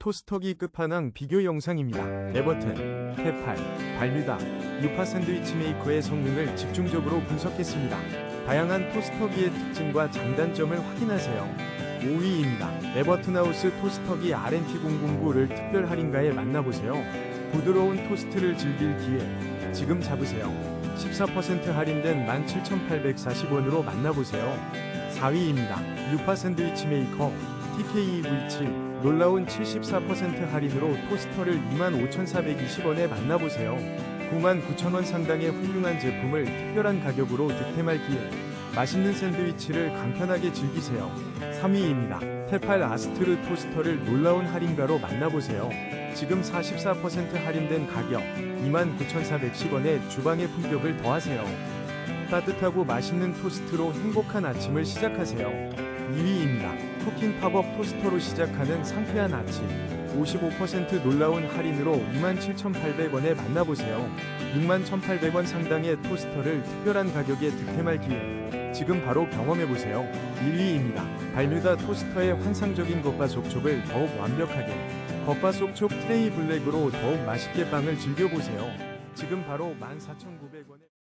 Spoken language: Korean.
토스터기 끝판왕 비교 영상입니다. 네버튼, 테팔, 발뮤다, 유파 샌드위치 메이커의 성능을 집중적으로 분석했습니다. 다양한 토스터기의 특징과 장단점을 확인하세요. 5위입니다. 네버튼 하우스 토스터기 RNT009를 특별 할인가에 만나보세요. 부드러운 토스트를 즐길 기회 지금 잡으세요. 14% 할인된 17,840원으로 만나보세요. 4위입니다. 유파 샌드위치 메이커 TKE-V7 놀라운 74% 할인으로 토스터를 25,420원에 만나보세요. 99,000원 상당의 훌륭한 제품을 특별한 가격으로 득템할 기회. 맛있는 샌드위치를 간편하게 즐기세요. 3위입니다. 테팔 아스트르 토스터를 놀라운 할인가로 만나보세요. 지금 44% 할인된 가격 29,410원에 주방의 품격을 더하세요. 따뜻하고 맛있는 토스트로 행복한 아침을 시작하세요. 2위입니다. 쿠킹 팝업 토스터로 시작하는 상쾌한 아침. 55% 놀라운 할인으로 27,800원에 만나보세요. 61,800원 상당의 토스터를 특별한 가격에 득템할 기회. 지금 바로 경험해보세요. 1위입니다. 발뮤다 토스터의 환상적인 겉바속촉을 더욱 완벽하게. 겉바속촉 트레이 블랙으로 더욱 맛있게 빵을 즐겨보세요. 지금 바로 14,900원.